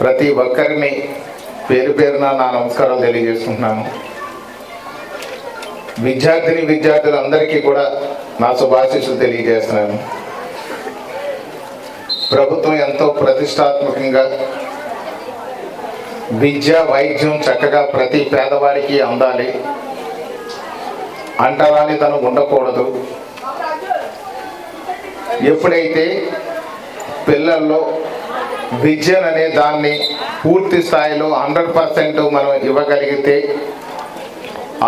ప్రతి ఒక్కరిని పేరు పేరున నా నమస్కారం తెలియజేసుకుంటున్నాను. విద్యార్థిని విద్యార్థులందరికీ కూడా నా శుభాశీస్సులు తెలియజేస్తున్నాను. ప్రభుత్వం ఎంతో ప్రతిష్టాత్మకంగా విద్య వైద్యం చక్కగా ప్రతి పేదవాడికి అందాలి. అంటరాని తను ఉండకూడదు. ఎప్పుడైతే పిల్లల్లో విద్యను అనే దాన్ని పూర్తి స్థాయిలో హండ్రెడ్ పర్సెంట్ మనం ఇవ్వగలిగితే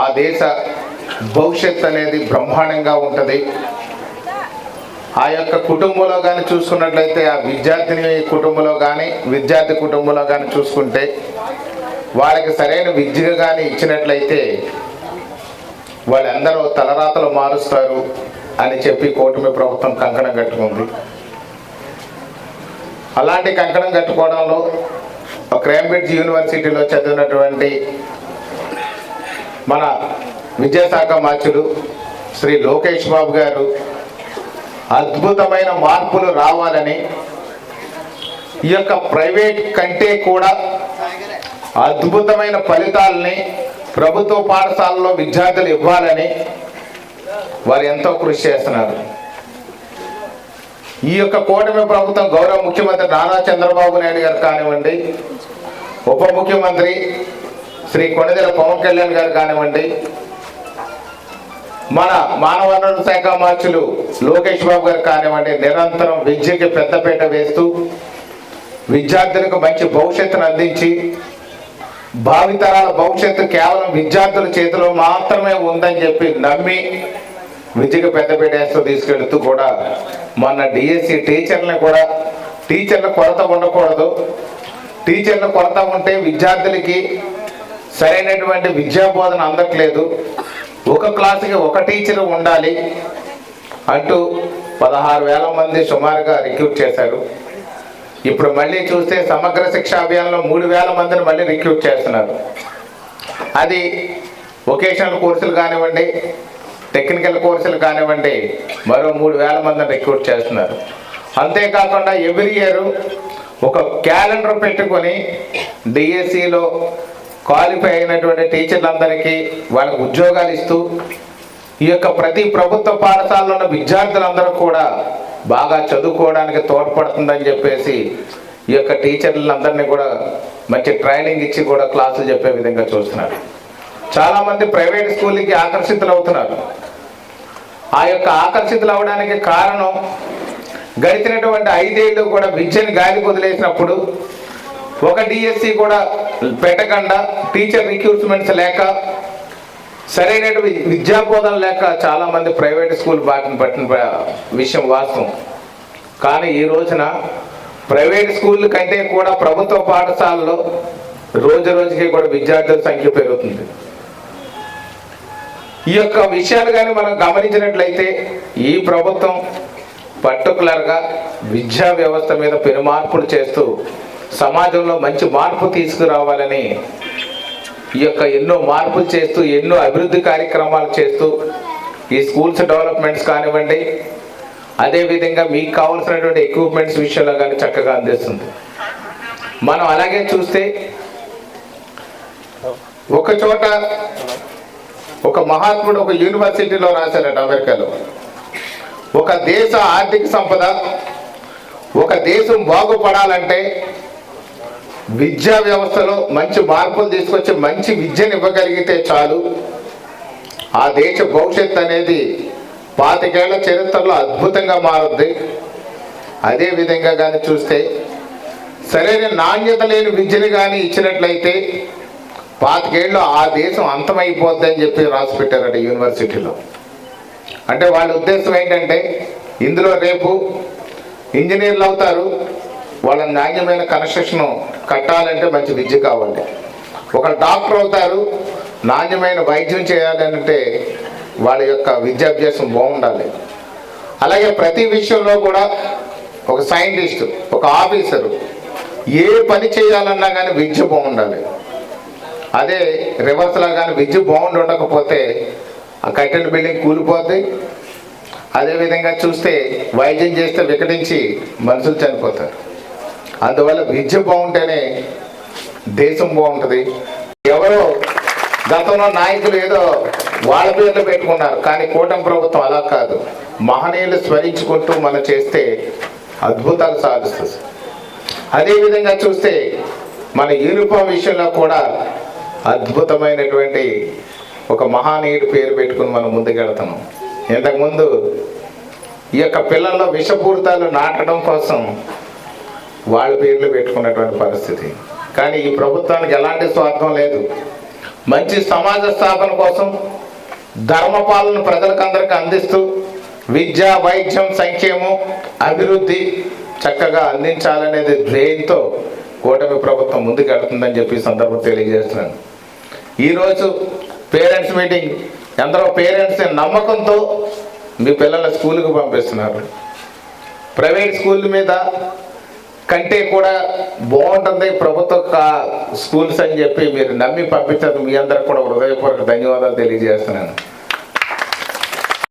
ఆ దేశ భవిష్యత్ అనేది బ్రహ్మాండంగా ఉంటుంది. ఆ యొక్క కుటుంబంలో కానీ చూసుకున్నట్లయితే ఆ విద్యార్థిని కుటుంబంలో కానీ విద్యార్థి కుటుంబంలో కానీ చూసుకుంటే వాళ్ళకి సరైన విద్య కానీ ఇచ్చినట్లయితే వాళ్ళందరూ తలరాతలు మారుస్తారు అని చెప్పి కూటమి ప్రభుత్వం కంకణం కట్టుకుంది. అలాంటి కంకణం కట్టుకోవడంలో క్రాంబ్రిడ్జ్ యూనివర్సిటీలో చదివినటువంటి మన విద్యాశాఖ మార్చులు శ్రీ లోకేష్ బాబు గారు అద్భుతమైన మార్పులు రావాలని ఈ యొక్క ప్రైవేట్ కంటే కూడా అద్భుతమైన ఫలితాలని ప్రభుత్వ పాఠశాలలో విద్యార్థులు ఇవ్వాలని వారు ఎంతో కృషి చేస్తున్నారు. ఈ యొక్క కూటమి ప్రభుత్వం గౌరవ ముఖ్యమంత్రి నారా చంద్రబాబు నాయుడు గారు కానివ్వండి ఉప ముఖ్యమంత్రి శ్రీ కొణిదెల పవన్ కళ్యాణ్ గారు కానివ్వండి మన మానవ వనరుల శాఖ మార్చులు లోకేష్ బాబు గారు కానివ్వండి నిరంతరం విద్యకి పెద్దపీట వేస్తూ విద్యార్థులకు మంచి భవిష్యత్తును అందించి భావితరాల భవిష్యత్తు కేవలం విద్యార్థుల చేతిలో మాత్రమే ఉందని చెప్పి నమ్మి నిజంగా పెద్ద వేస్తూ తీసుకెళ్తూ కూడా మొన్న డిఎస్సి టీచర్ని కూడా టీచర్ల కొరత ఉండకూడదు. టీచర్ల కొరత ఉంటే విద్యార్థులకి సరైనటువంటి విద్యా బోధన అందట్లేదు. ఒక క్లాసుకి ఒక టీచర్ ఉండాలి అంటూ పదహారు వేల మంది సుమారుగా రిక్రూట్ చేశారు. ఇప్పుడు మళ్ళీ చూస్తే సమగ్ర శిక్షా అభియాన్లో మూడు వేల మందిని మళ్ళీ రిక్రూట్ చేస్తున్నారు. అది వొకేషనల్ కోర్సులు కానివ్వండి టెక్నికల్ కోర్సులు కానివ్వండి మరో మూడు వేల మందిని రిక్రూట్ చేస్తున్నారు. అంతేకాకుండా ఎవ్రీ ఇయర్ ఒక క్యాలెండర్ పెట్టుకొని డిఎస్సిలో క్వాలిఫై అయినటువంటి టీచర్లందరికీ వాళ్ళకు ఉద్యోగాలు ఇస్తూ ఈ యొక్క ప్రతి ప్రభుత్వ పాఠశాలలో ఉన్న విద్యార్థులందరూ కూడా బాగా చదువుకోవడానికి తోడ్పడుతుందని చెప్పేసి ఈ యొక్క టీచర్లందరినీ కూడా మంచి ట్రైనింగ్ ఇచ్చి కూడా క్లాసులు చెప్పే విధంగా చూస్తున్నారు. చాలామంది ప్రైవేట్ స్కూల్కి ఆకర్షితులు అవుతున్నారు ఆ యొక్క ఆకర్షితులు అవడానికి కారణం గడిచినటువంటి ఐదేళ్ళు కూడా విద్యను గాలి వదిలేసినప్పుడు ఒక డిఎస్సి కూడా పెట్టకుండా టీచర్ రిక్రూట్మెంట్స్ లేక సరైన విద్యా బోధన లేక చాలా మంది ప్రైవేట్ స్కూల్ బాటను పట్టిన విషయం వాస్తవం. కానీ ఈ రోజున ప్రైవేట్ స్కూల్ కంటే కూడా ప్రభుత్వ పాఠశాలలో రోజు రోజుకి కూడా విద్యార్థుల సంఖ్య పెరుగుతుంది. ఈ యొక్క విషయాలు కానీ మనం గమనించినట్లయితే ఈ ప్రభుత్వం పర్టికులర్గా విద్యా వ్యవస్థ మీద పెను మార్పులు చేస్తూ సమాజంలో మంచి మార్పు తీసుకురావాలని ఈ యొక్క ఎన్నో మార్పులు చేస్తూ ఎన్నో అభివృద్ధి కార్యక్రమాలు చేస్తూ ఈ స్కూల్స్ డెవలప్మెంట్స్ కానివ్వండి అదేవిధంగా మీకు కావాల్సినటువంటి ఎక్విప్మెంట్స్ విషయంలో కానీ చక్కగా అందిస్తుంది. మనం అలాగే చూస్తే ఒక చోట ఒక మహాత్ముడు ఒక యూనివర్సిటీలో రాశారట అమెరికాలో. ఒక దేశ ఆర్థిక సంపద ఒక దేశం బాగుపడాలంటే విద్యా వ్యవస్థలో మంచి మార్పులు తీసుకొచ్చి మంచి విద్యను ఇవ్వగలిగితే చాలు. ఆ దేశ భవిష్యత్ అనేది పాతికేళ్ళ చరిత్రలో అద్భుతంగా మారుద్ది. అదే విధంగా కానీ చూస్తే సరైన నాణ్యత లేని విద్యను కానీ ఇచ్చినట్లయితే పాతికేళ్ళు ఆ దేశం అంతమైపోద్ది అని చెప్పి రాసి పెట్టారట యూనివర్సిటీలో. అంటే వాళ్ళ ఉద్దేశం ఏంటంటే ఇందులో రేపు ఇంజనీర్లు అవుతారు వాళ్ళ నాణ్యమైన కన్స్ట్రక్షన్ కట్టాలంటే మంచి విద్య కావాలి. ఒక డాక్టర్ అవుతారు నాణ్యమైన వైద్యం చేయాలంటే వాళ్ళ యొక్క విద్యాభ్యాసం బాగుండాలి. అలాగే ప్రతి విషయంలో కూడా ఒక సైంటిస్టు ఒక ఆఫీసరు ఏ పని చేయాలన్నా కానీ విద్య బాగుండాలి. అదే రివర్స్లో కానీ విద్యుత్ బాగుండి ఉండకపోతే ఆ కట్టెల బిల్డింగ్ కూలిపోద్ది. అదేవిధంగా చూస్తే వైద్యం చేస్తే వికటించి మనుషులు చనిపోతారు. అందువల్ల విద్య బాగుంటేనే దేశం బాగుంటుంది. ఎవరో గతంలో నాయకులు ఏదో వాళ్ళ పేర్లు పెట్టుకున్నారు కానీ కూటమి ప్రభుత్వం అలా కాదు. మహనీయులు స్మరించుకుంటూ మనం చేస్తే అద్భుతాలు సాధిస్తుంది. అదేవిధంగా చూస్తే మన యూనిఫామ్ విషయంలో కూడా అద్భుతమైనటువంటి ఒక మహానీయుడు పేరు పెట్టుకుని మనం ముందుకెడతాము ఇంతకుముందు ఈ యొక్క పిల్లల్లో విషపూరితాలు నాటడం కోసం వాళ్ళ పేర్లు పెట్టుకున్నటువంటి పరిస్థితి. కానీ ఈ ప్రభుత్వానికి ఎలాంటి స్వార్థం లేదు. మంచి సమాజ స్థాపన కోసం ధర్మపాలన ప్రజలకందరికీ అందిస్తూ విద్య వైద్యం సంక్షేమం అభివృద్ధి చక్కగా అందించాలనేది ధ్యేయంతో కూటమి ప్రభుత్వం ముందుకెళ్తుందని చెప్పి సందర్భం తెలియజేస్తున్నాను. ఈరోజు పేరెంట్స్ మీటింగ్. ఎందరో పేరెంట్స్ నమ్మకంతో మీ పిల్లల స్కూల్కి పంపిస్తున్నారు. ప్రైవేట్ స్కూల్ మీద కంటే కూడా బాగుంటుంది ప్రభుత్వ స్కూల్స్ అని చెప్పి మీరు నమ్మి పంపించారు మీ అందరికి కూడా హృదయపూర్వక ధన్యవాదాలు తెలియజేస్తున్నాను.